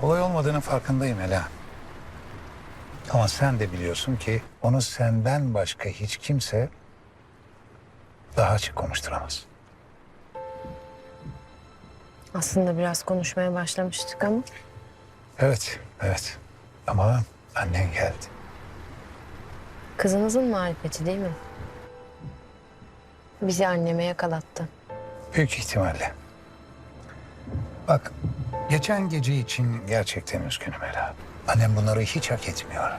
Kolay olmadığının farkındayım Ela. Ama sen de biliyorsun ki onu senden başka hiç kimse daha açık konuşturamaz. Aslında biraz konuşmaya başlamıştık ama Evet, evet. Ama annen geldi. kızınızın marifeti değil mi? Bizi anneme yakalattı. Büyük ihtimalle. Bak, geçen gece için gerçekten üzgünüm Ela. Annem bunları hiç hak etmiyor.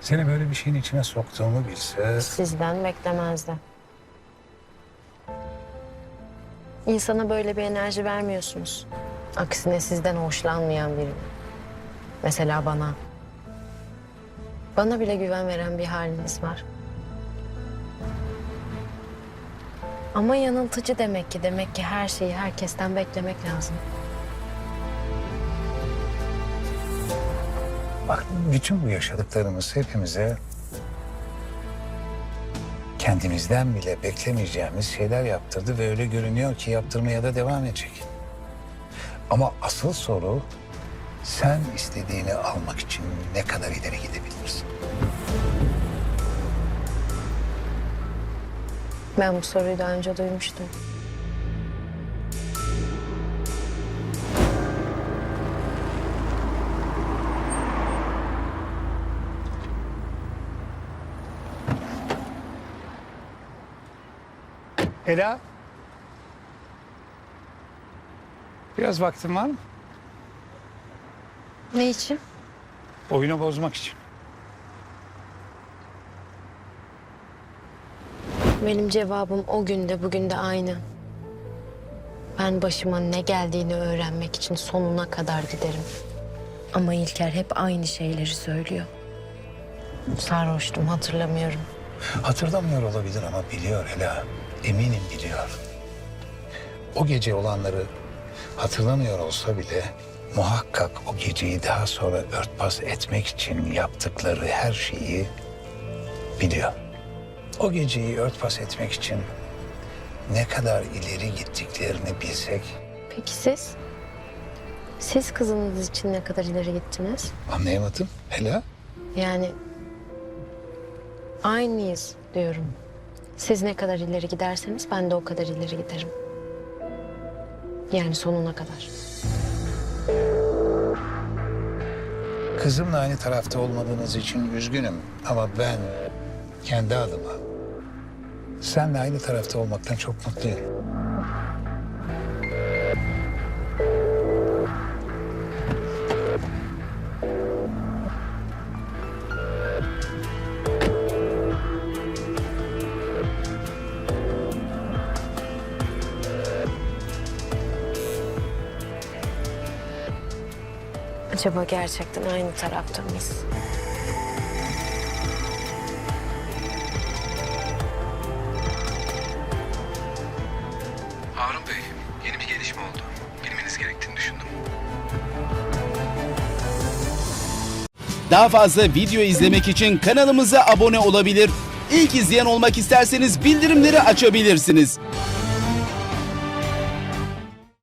Seni böyle bir şeyin içine soktuğumu bilse... Sizden beklemezdi. İnsana böyle bir enerji vermiyorsunuz. Aksine sizden hoşlanmayan biri. Mesela bana. Bana bile güven veren bir haliniz var. Ama yanıltıcı demek ki. Demek ki her şeyi herkesten beklemek lazım. Bak, bütün bu yaşadıklarımız hepimize... ...kendimizden bile beklemeyeceğimiz şeyler yaptırdı ve öyle görünüyor ki yaptırmaya da devam edecek. Ama asıl soru... ...sen istediğini almak için ne kadar ileri gidebilirsin? Ben bu soruyu daha önce duymuştum. Ela. Biraz vaktin var mı? Ne için? Oyunu bozmak için. Benim cevabım o günde bugün de aynı. Ben başıma ne geldiğini öğrenmek için sonuna kadar giderim. Ama İlker hep aynı şeyleri söylüyor. Sarhoştum hatırlamıyorum. Hatırlamıyor olabilir ama biliyor Ela. Eminim biliyor. O gece olanları hatırlamıyor olsa bile muhakkak o geceyi daha sonra örtbas etmek için yaptıkları her şeyi biliyor. O geceyi örtbas etmek için ne kadar ileri gittiklerini bilsek Peki siz? Siz kızınız için ne kadar ileri gittiniz? anlayamadım. Ela Yani aynıyız diyorum. Siz ne kadar ileri giderseniz ben de o kadar ileri giderim. Yani sonuna kadar. Kızımla aynı tarafta olmadığınız için üzgünüm ama ben kendi adıma senle aynı tarafta olmaktan çok mutluyum. Acaba gerçekten aynı tarafta mıyız? Harun Bey, yeni bir gelişme oldu. Bilmeniz gerektiğini düşündüm. Daha fazla video izlemek için kanalımıza abone olabilir. İlk izleyen olmak isterseniz bildirimleri açabilirsiniz.